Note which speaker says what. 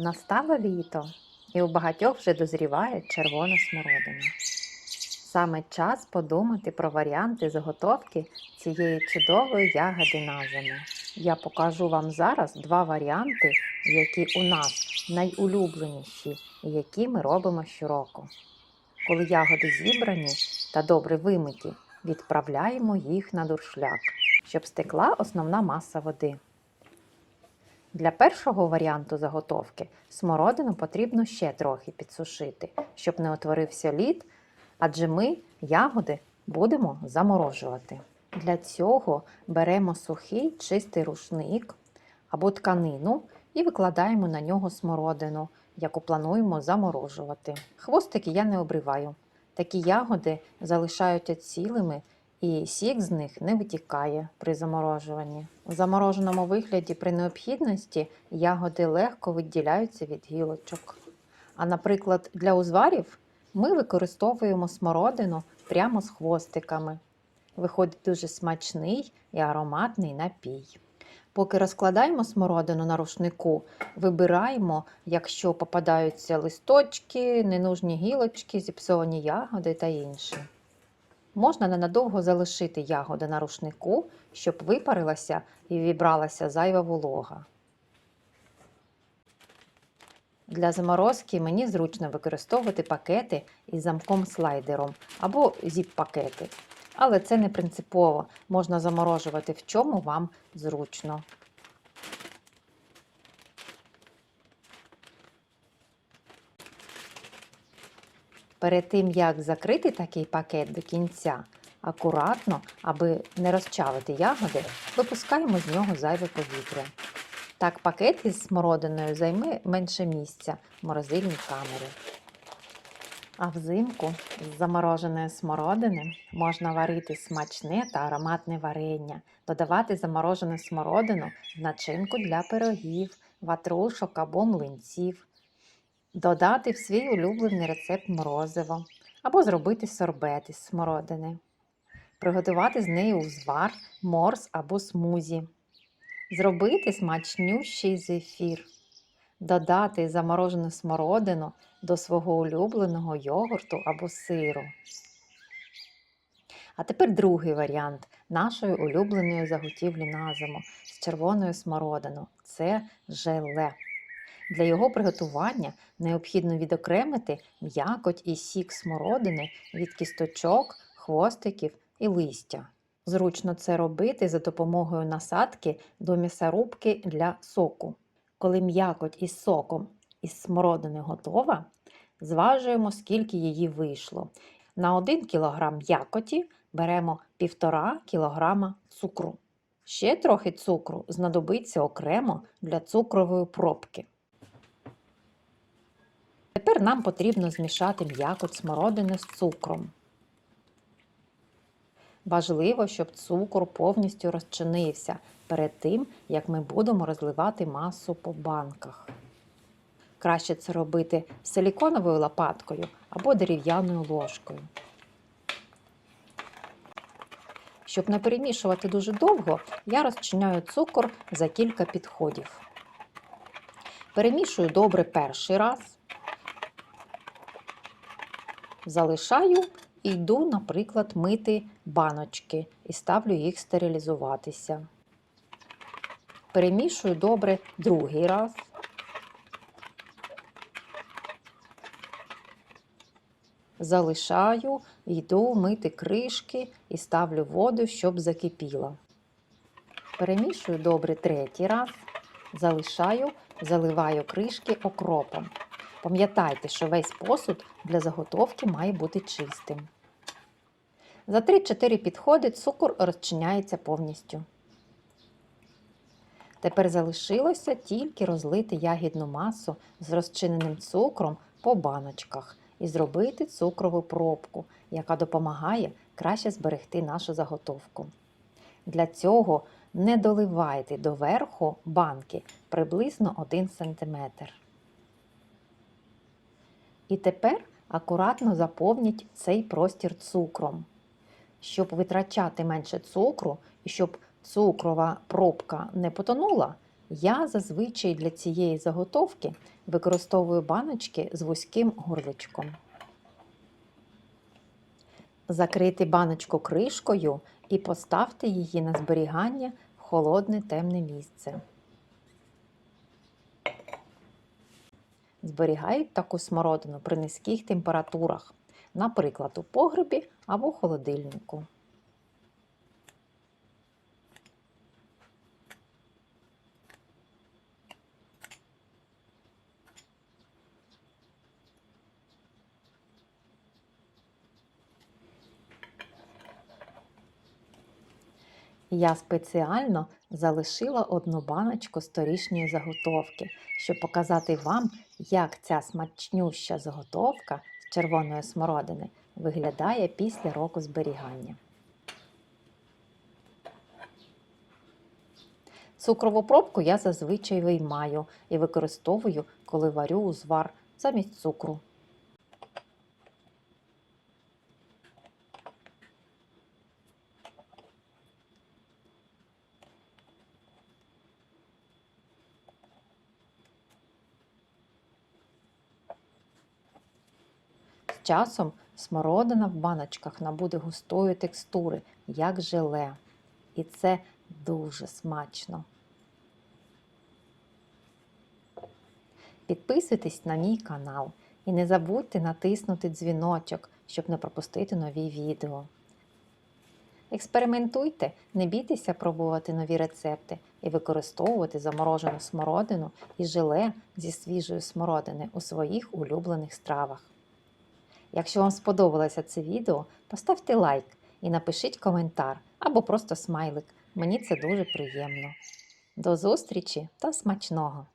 Speaker 1: Настало літо, і у багатьох вже дозріває червона смородина. Саме час подумати про варіанти заготовки цієї чудової ягоди на зиму. Я покажу вам зараз два варіанти, які у нас найулюбленіші і які ми робимо щороку. Коли ягоди зібрані та добре вимиті, відправляємо їх на дуршляк, щоб стекла основна маса води. Для першого варіанту заготовки смородину потрібно ще трохи підсушити, щоб не утворився лід, адже ми ягоди будемо заморожувати. Для цього беремо сухий чистий рушник або тканину і викладаємо на нього смородину, яку плануємо заморожувати. Хвостики я не обриваю. Такі ягоди залишаються цілими і сік з них не витікає при заморожуванні. У замороженому вигляді при необхідності ягоди легко відділяються від гілочок. А наприклад, для узварів ми використовуємо смородину прямо з хвостиками. Виходить дуже смачний і ароматний напій. Поки розкладаємо смородину на рушнику, вибираємо, якщо попадаються листочки, ненужні гілочки, зіпсовані ягоди та інше. Можна ненадовго залишити ягоди на рушнику, щоб випарилася і вібралася зайва волога. Для заморозки мені зручно використовувати пакети із замком-слайдером або зіп-пакети. Але це не принципово, можна заморожувати в чому вам зручно. Перед тим, як закрити такий пакет до кінця, акуратно, аби не розчавити ягоди, випускаємо з нього зайве повітря. Так пакет із смородиною займе менше місця в морозильній камері. А взимку з замороженої смородини можна варити смачне та ароматне варення, додавати заморожену смородину в начинку для пирогів, ватрушок або млинців, додати в свій улюблений рецепт морозиво або зробити сорбет із смородини, приготувати з нею узвар, морс або смузі, зробити смачнющий зефір, додати заморожену смородину до свого улюбленого йогурту або сиру. А тепер другий варіант нашої улюбленої заготівлі на зиму з червоною смородиною це желе. Для його приготування необхідно відокремити м'якоть і сік смородини від кісточок, хвостиків і листя. Зручно це робити за допомогою насадки до м'ясорубки для соку. Коли м'якоть із соком із смородини готова, зважуємо, скільки її вийшло. На 1 кг м'якоті беремо 1,5 кг цукру. Ще трохи цукру знадобиться окремо для цукрової пробки. Тепер нам потрібно змішати м'якоть смородини з цукром. Важливо, щоб цукор повністю розчинився перед тим, як ми будемо розливати масу по банках. Краще це робити силіконовою лопаткою або дерев'яною ложкою. Щоб не перемішувати дуже довго, я розчиняю цукор за кілька підходів. Перемішую добре перший раз, залишаю і йду, наприклад, мити баночки і ставлю їх стерилізуватися. Перемішую добре другий раз. Залишаю, йду мити кришки і ставлю воду, щоб закипіла. Перемішую добре третій раз, залишаю, заливаю кришки окропом. Пам'ятайте, що весь посуд для заготовки має бути чистим. За 3-4 підходи цукор розчиняється повністю. Тепер залишилося тільки розлити ягідну масу з розчиненим цукром по баночках і зробити цукрову пробку, яка допомагає краще зберегти нашу заготовку. Для цього не доливайте до верху банки приблизно 1 см. І тепер акуратно заповніть цей простір цукром. Щоб витрачати менше цукру і щоб цукрова пробка не потонула, Я зазвичай для цієї заготовки використовую баночки з вузьким горличком. Закрити баночку кришкою і поставте її на зберігання в холодне темне місце. Зберігають таку смородину при низьких температурах, наприклад, у погребі або холодильнику. Я спеціально залишила одну баночку з торішньої заготовки, щоб показати вам, як ця смачнюща заготовка з червоної смородини виглядає після року зберігання. Цукрову пробку я зазвичай виймаю і використовую, коли варю узвар замість цукру. З часом смородина в баночках набуде густої текстури, як желе. І це дуже смачно. Підписуйтесь на мій канал і не забудьте натиснути дзвіночок, щоб не пропустити нові відео. Експериментуйте, не бійтеся пробувати нові рецепти і використовувати заморожену смородину і желе зі свіжої смородини у своїх улюблених стравах. Якщо вам сподобалося це відео, поставте лайк і напишіть коментар або просто смайлик. Мені це дуже приємно. До зустрічі та смачного!